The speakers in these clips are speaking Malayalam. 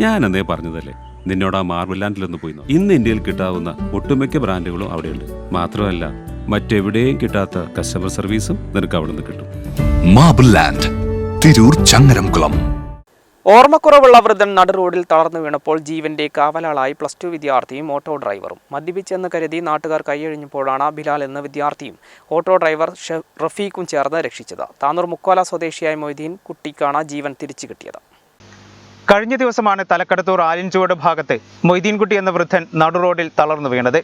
ഞാൻ അന്നേ പറഞ്ഞതല്ലേ? നിന്നോട് ആ മാർബിൾ ലാൻഡിൽ ഒന്ന് പോയി. ഇന്ന് ഇന്ത്യയിൽ കിട്ടാവുന്ന ഒട്ടുമിക്ക ബ്രാൻഡുകളും അവിടെയുണ്ട്. മാത്രമല്ല മറ്റെവിടെയും കിട്ടാത്ത കസ്റ്റമർ സർവീസും നിനക്ക് അവിടെ നിന്ന് കിട്ടും. Marble land Tirur Changaramkulam. ഓർമ്മക്കുറവുള്ള വൃദ്ധൻ നട റോഡിൽ തളർന്നു വീണപ്പോൾ ജീവന്റെ കാവലാളായി പ്ലസ് ടു വിദ്യാർത്ഥിയും ഓട്ടോ ഡ്രൈവറും മദ്യപിച്ചെന്ന് കരുതി നാട്ടുകാർ കൈയഴിഞ്ഞപ്പോഴാണ് ബിലാൽ എന്ന വിദ്യാർത്ഥിയും ഓട്ടോ ഡ്രൈവർ ഷെ- റഫീഖും ചേർന്ന് രക്ഷിച്ചത്. താനൂർ മുക്കോല സ്വദേശിയായ മൊയ്തീൻ കുട്ടിക്കാണ് ജീവൻ തിരിച്ചു കിട്ടിയത്. കഴിഞ്ഞ ദിവസമാണ് തലക്കടത്തൂർ ആലിൻചുവട് ഭാഗത്ത് മൊയ്തീൻകുട്ടി എന്ന വൃദ്ധൻ നടുറോഡിൽ തളർന്നു വീണത്.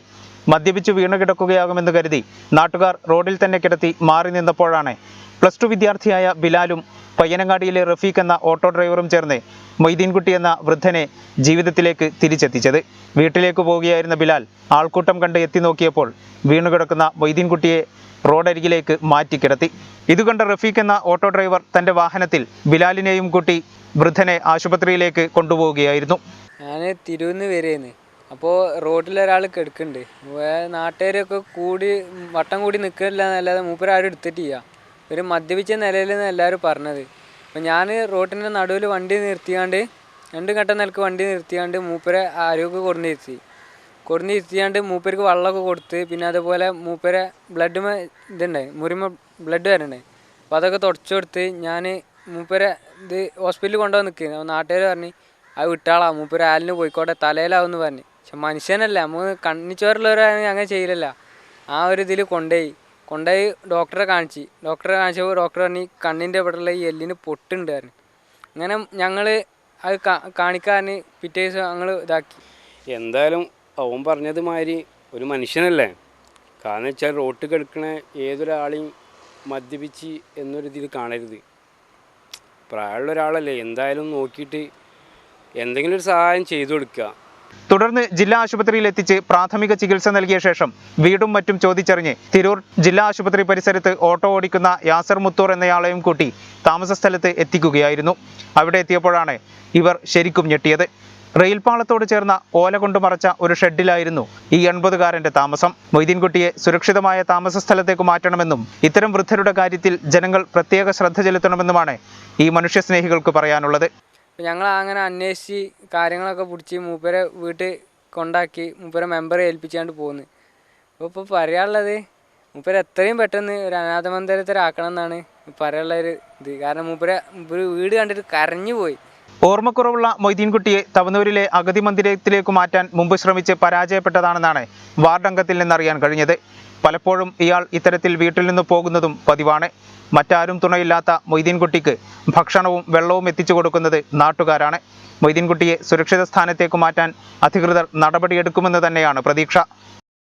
മദ്യപിച്ച് വീണു കിടക്കുകയാകുമെന്ന് കരുതി നാട്ടുകാർ റോഡിൽ തന്നെ കിടത്തി മാറി നിന്നപ്പോഴാണ് പ്ലസ് ടു വിദ്യാർത്ഥിയായ ബിലാലും പയ്യനങ്ങാടിയിലെ റഫീഖ് എന്ന ഓട്ടോ ഡ്രൈവറും ചേർന്ന് മൊയ്തീൻകുട്ടി എന്ന വൃദ്ധനെ ജീവിതത്തിലേക്ക് തിരിച്ചെത്തിച്ചത്. വീട്ടിലേക്ക് പോവുകയായിരുന്ന ബിലാൽ ആൾക്കൂട്ടം കണ്ട് എത്തി നോക്കിയപ്പോൾ വീണുകിടക്കുന്ന മൊയ്തീൻകുട്ടിയെ റോഡരികിലേക്ക് മാറ്റിക്കിടത്തി ഇതുകണ്ട റഫീഖ് എന്ന ഓട്ടോ ഡ്രൈവർ തന്റെ വാഹനത്തിൽ ബിലാലിനെയും കൂട്ടി വൃദ്ധനെ ആശുപത്രിയിലേക്ക് കൊണ്ടുപോവുകയായിരുന്നു. ഞാൻ തിരുവന്ന് വരേന്ന്. അപ്പോൾ റോഡിൽ ഒരാൾ കിടക്കുന്നുണ്ട് നാട്ടുകാരൊക്കെ കൂടി വട്ടം കൂടി നിൽക്കില്ല എന്നല്ലാതെ മൂപ്പരാരും എടുത്തിട്ടില്ല. ഒരു മദ്യപിച്ച നിലയിൽ നിന്ന് എല്ലാവരും പറഞ്ഞത്. അപ്പം ഞാൻ റോഡിന്റെ നടുവിൽ വണ്ടി നിർത്തിയാണ്ട് രണ്ട് ഘട്ടം നിലയ്ക്ക് വണ്ടി നിർത്തിയാണ്ട് മൂപ്പരെ ആരോഗ്യം കൊടുന്നിരുത്തി കൊടുന്നിരുത്തിയാണ്ട് മൂപ്പർക്ക് വെള്ളമൊക്കെ കൊടുത്ത് പിന്നെ അതുപോലെ മൂപ്പരെ ബ്ലഡ് ഇതുണ്ടായി മുറിമ ബ്ലഡ് വരണ്ടേ അപ്പോൾ അതൊക്കെ തുടച്ചു കൊടുത്ത് ഞാൻ മൂപ്പരെ ഇത് ഹോസ്പിറ്റലിൽ കൊണ്ടുവന്ന് നിൽക്കുന്നത് നാട്ടുകാർ പറഞ്ഞ് അത് വിട്ടാളാ മൂപ്പര് ആലിന് പോയിക്കോട്ടെ തലയിലാവെന്ന് പറഞ്ഞു. പക്ഷെ മനുഷ്യനല്ല നമ്മൾ കണ്ണിച്ചോറുള്ളവരാണെങ്കിൽ അങ്ങനെ ചെയ്യില്ലല്ല ആ ഒരു ഇതിൽ കൊണ്ടുപോയി കൊണ്ടുപോയി ഡോക്ടറെ കാണിച്ച്. ഡോക്ടറെ കാണിച്ചപ്പോൾ ഡോക്ടർ പറഞ്ഞു കണ്ണിന്റെ ഇവിടെയുള്ള ഈ എല്ലിന് പൊട്ടുണ്ട് പറഞ്ഞു. അങ്ങനെ ഞങ്ങൾ അത് കാണിക്കാൻ പിറ്റേ ദിവസം ഞങ്ങൾ ഇതാക്കി. എന്തായാലും അവൻ പറഞ്ഞത് മാതിരി ഒരു മനുഷ്യനല്ലേ? കാരണം വെച്ചാൽ റോട്ട് കിടക്കണ ഏതൊരാളെയും മദ്യപിച്ച് എന്നൊരു ഇതിൽ കാണരുത്. പ്രായമുള്ള ഒരാളല്ലേ എന്തായാലും നോക്കിയിട്ട് എന്തെങ്കിലും ഒരു സഹായം ചെയ്തു കൊടുക്കുക. തുടർന്ന് ജില്ലാ ആശുപത്രിയിൽ എത്തിച്ച് പ്രാഥമിക ചികിത്സ നൽകിയ ശേഷം വീടും മറ്റും ചോദിച്ചറിഞ്ഞ് തിരൂർ ജില്ലാ ആശുപത്രി പരിസരത്ത് ഓട്ടോ ഓടിക്കുന്ന യാസർ മുത്തൂർ എന്നയാളെയും കൂട്ടി താമസ സ്ഥലത്ത് എത്തിക്കുകയായിരുന്നു. അവിടെ എത്തിയപ്പോഴാണ് ഇവർ ശരിക്കും ഞെട്ടിയത്. റെയിൽപാളത്തോട് ചേർന്ന ഓല കൊണ്ട് മറച്ച ഒരു ഷെഡിലായിരുന്നു ഈ എൺപതുകാരന്റെ താമസം. മൊയ്തീൻകുട്ടിയെ സുരക്ഷിതമായ താമസ സ്ഥലത്തേക്ക് മാറ്റണമെന്നും ഇത്തരം വൃദ്ധരുടെ കാര്യത്തിൽ ജനങ്ങൾ പ്രത്യേക ശ്രദ്ധ ചെലുത്തണമെന്നുമാണ് ഈ മനുഷ്യസ്നേഹികൾക്ക് പറയാനുള്ളത്. ഞങ്ങൾ അങ്ങനെ അന്വേഷിച്ച് കാര്യങ്ങളൊക്കെ പിടിച്ച് മൂപ്പരെ വീട്ടിൽ കൊണ്ടാക്കി മൂപ്പരെ മെമ്പറെ ഏൽപ്പിച്ചാണ്ട് പോകുന്നു അപ്പോൾ ഇപ്പോൾ പറയാനുള്ളത് മൂപ്പര് എത്രയും പെട്ടെന്ന് ഒരു അനാഥ മന്ദിരത്തിലാക്കണം എന്നാണ് പറയാനുള്ള ഒരു ഇത്. കാരണം മൂപ്പരെ മൂപ്പര് വീട് കണ്ടിട്ട് കരഞ്ഞു പോയി. ഓർമ്മക്കുറവുള്ള മൊയ്തീൻകുട്ടിയെ തവനൂരിലെ അഗതി മന്ദിരത്തിലേക്ക് മാറ്റാൻ മുമ്പ് ശ്രമിച്ച് പരാജയപ്പെട്ടതാണെന്നാണ് വാർഡ് അംഗത്തിൽ നിന്നറിയാൻ കഴിഞ്ഞത്. പലപ്പോഴും ഇയാൾ ഇത്തരത്തിൽ വീട്ടിൽ നിന്ന് പോകുന്നതും പതിവാണ്. മറ്റാരും തുണയില്ലാത്ത മൊയ്തീൻകുട്ടിക്ക് ഭക്ഷണവും വെള്ളവും എത്തിച്ചു കൊടുക്കുന്നത് നാട്ടുകാരാണ്. മൊയ്തീൻകുട്ടിയെ സുരക്ഷിത സ്ഥാനത്തേക്ക് മാറ്റാൻ അധികൃതർ നടപടിയെടുക്കുമെന്ന് തന്നെയാണ് പ്രതീക്ഷ.